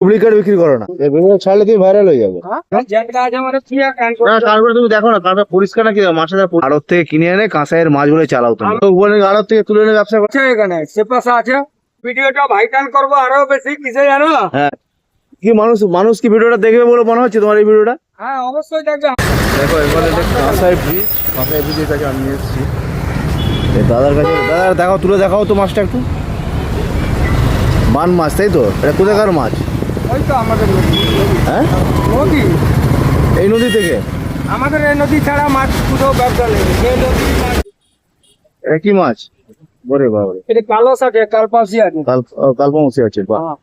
Duplicate বিক্রি করো না। এই ছাড়লে তুমি ভাইরাল হয়ে যাবে। তারপরে তুমি দেখো না কাঁচা পরিষ্কার নাকি মাছের আড়ত থেকে কিনে এনে কাঁসাইয়ের মাছগুলো চালাও তুমি। বলে আড়ত থেকে তুলে এনে ব্যবসা করো। আছে এখানে সেপাশা আছে। ভিডিওটা ভাইটাল করব আরও বেশি কিসে জানো? হ্যাঁ। কি মানুষ মানুষ কি ভিডিওটা দেখবে বলে মনে হচ্ছে তোমার এই ভিডিওটা? হ্যাঁ অবশ্যই দেখবে। দেখো একটা কাঁসাই ব্রিজ কাঁসাই ব্রিজের কাছে আমি এসেছি দাদার কাছে দাদা দেখাও তুলে দেখাও তো মাছটা একটু। বান মাছ তাই তো? এটা কোথাকার মাছ? ওই তো আমাদের হ্যাঁ? নদী? এই নদী থেকে? আমাদের এই নদী ছাড়া মাছ কোথাও ব্যবসা নেই। যে নদী মাছ বরে বাবরে। এটা কালো আছে কালপাশি আছে কাল আছে বাহ। হ্যাঁ।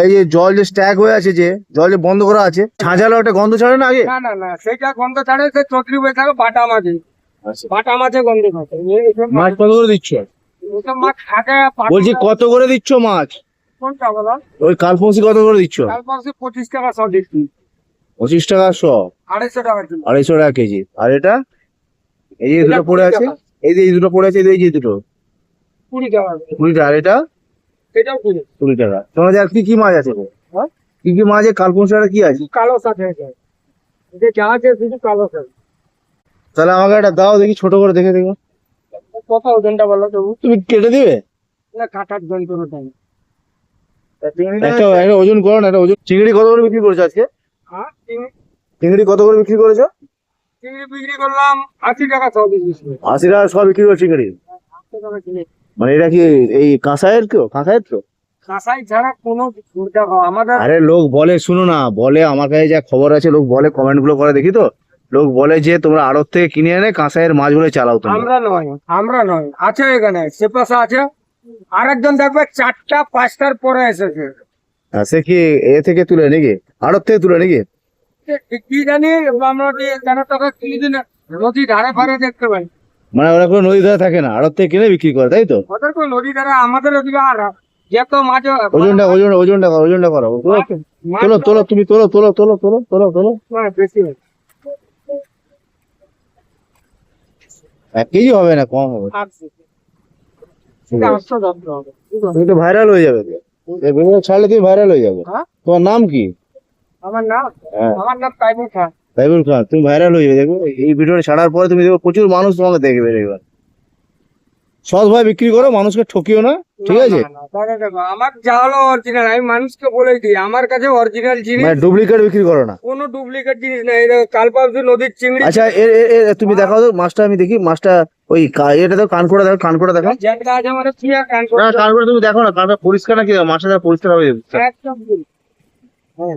এই যে জল যে স্ট্যাক হয়ে আছে যে জল যে বন্ধ করা আছে ছাঁচালে ওটা গন্ধ ছাড়ে না আগে? না না না সেটা গন্ধ ছাড়ে সে চকরি বয়ে থাকে বাটা মাছে। বাটা মাছে গন্ধ থাকে মাছ কত করে দিচ্ছ? মাছ থাকে বলছি কত করে দিচ্ছ মাছ? ওই কত করে দিচ্ছ? পঁচিশ টাকা সব দিচ্ছি পঁচিশ টাকা শ আড়াইশো টাকা আড়াইশো টাকা কেজি। আর এটা? এই যে দুটো পড়ে আছে? এই যে এই দুটো পড়ে আছে এই যে দুটো। কুড়ি টাকা। কুড়ি টাকা। আর এটা? এটাও কুড়ি। কুড়ি টাকা। তোমাদের আর কি কি মাছ আছে? হ্যাঁ? কি কি মাছ আছে? কি আছে? কালো আছে। এটা যা আছে শুধু কালো তাহলে আমাকে একটা দাও দেখি ছোট করে দেখে দেখো। কত ওজনটা বলো তুমি কেটে দিবে? না কাটার যন্ত্রটা নেই। একটা একটা ওজন করো না একটা ওজন চিংড়ি কত করে বিক্রি করেছ আজকে? হ্যাঁ চিংড়ি কত করে বিক্রি করেছ? চিংড়ি বিক্রি করলাম আশি টাকা সব দিচ্ছি আশি টাকা সব বিক্রি করো চিংড়ি? আশি টাকা কিনে মানে এটা কি এই কাঁসাইয়ের কেউ? কাঁসাইয়ের তো? কাঁসাই ছাড়া কোনো আমাদের আরে লোক বলে শুনো না বলে আমার কাছে যা খবর আছে লোক বলে কমেন্টগুলো করে দেখি তো। লোক বলে যে তোমরা আড়ত থেকে কিনে এনে কাঁসাইয়ের মাছগুলো চালাও তোমরা আমরা নয় আমরা নয় আছে এখানে সেপাশা আছে। আরেকজন দেখবে চারটা পাঁচটার পরে এসেছে। আর সে কি? এ থেকে তুলে নাকি? আড়ত থেকে তুলে নাকি? কি জানি আমরা কেন দিন নদী ধারে ফারে দেখতে পাই। মানে ওরা কোনো নদী ধারে থাকে না আড়ত থেকে কিনে বিক্রি করে তাই তো? ওদের কোনো নদী ধারে আমাদের ওদিকে আর যত মাছ ওজনটা ওজন ওজনটা করো ওজনটা করো। তোলো তোলো তুমি তোলো তোলো তোলো তোলো তোলো তোলো। বেশি। এক কেজি হবে না কম হবে আটশো। এটা আটশো ধরতে হবে। তুমি তো ভাইরাল হয়ে যাবে। তো। এই ভিডিও ছাড়লে তুমি ভাইরাল হয়ে যাবে। হ্যাঁ? তোমার নাম কি? আমার নাম? হ্যাঁ। আমার নাম তাইবুল খান। তাইবুল খান তুমি ভাইরাল হয়ে যাবে। দেখো এই ভিডিওটা ছাড়ার পরে তুমি দেখো প্রচুর মানুষ তোমাকে দেখবে এবার সৎ ভাই বিক্রি করো মানুষকে ঠকিও না ঠিক আছে? না, না, না, তাহলে দেখো, আমার যা হলো অরিজিনাল আমি মানুষকে বলেই দিই আমার কাছে অরিজিনাল জিনিস মানে ডুপ্লিকেট বিক্রি করো না। কোনো ডুপ্লিকেট জিনিস নেই কালপাশি নদীর চিংড়ি আচ্ছা তুমি দেখাও তো মাছটা আমি দেখি মাছটা ওই এটা তো কান করে দেখো কান করে দেখো না কান করে তুমি দেখো না কানটা পরিষ্কার নাকি মাছটা পরিষ্কার হবে। হ্যাঁ,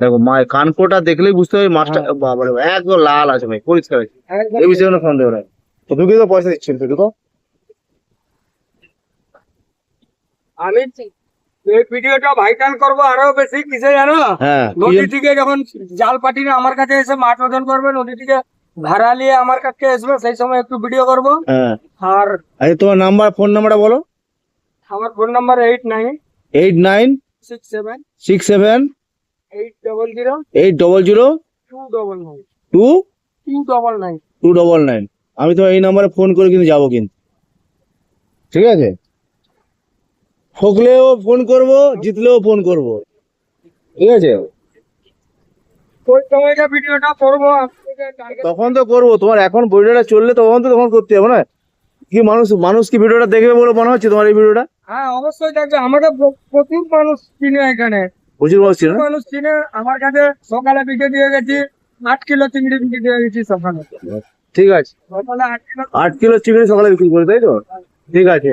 দেখো মা কানকোটা দেখলেই বুঝতে হবে মাছটা বাবারে একদম লাল আছে ভাই পরিষ্কার আছে এই বিষয়ে কোনো সন্দেহ নাই। তো ঢুকে তো পয়সা দিচ্ছেন তো ঢুকো। আমি এই ভিডিওটা করব আরও বেশি কিসে জানো? হ্যাঁ। নদী থেকে যখন জাল পাটিরা আমার কাছে এসে মাছ ওজন করবে নদী থেকে ভাড়া নিয়ে আমার কাছে আসবে সেই সময় একটু ভিডিও করব। হ্যাঁ। আর আচ্ছা তোমার নাম্বার ফোন নাম্বারটা বলো। আমার phone number eight nine eight nine six seven six seven eight double zero eight double zero two double nine two two double nine two double nine আমি তোমার এই নাম্বারে ফোন করে কিন্তু যাব কিন্তু। ঠিক আছে? ঠকলেও ফোন করব জিতলেও ফোন করব। ঠিক আছে? ভিডিওটা করব তখন তো করব। তোমার এখন ভিডিওটা চললে তখন তো তখন করতে হবে না? কি মানুষ মানুষ কি ভিডিওটা দেখবে বলে মনে হচ্ছে তোমার এই ভিডিওটা? হ্যাঁ অবশ্যই দেখবে। আমাকে প্র- প্রচুর মানুষ চিনে এখানে। প্রচুর মানুষ চিনে মানুষ চিনে। আমার কাছে সকালে বিকে দিয়ে গেছি আট কিলো চিংড়ি বিকে দিয়ে গেছি সকালে। ঠিক আছে। আট কিলো চিকেন সকালে বিক্রি করে তাই তো? ঠিক আছে।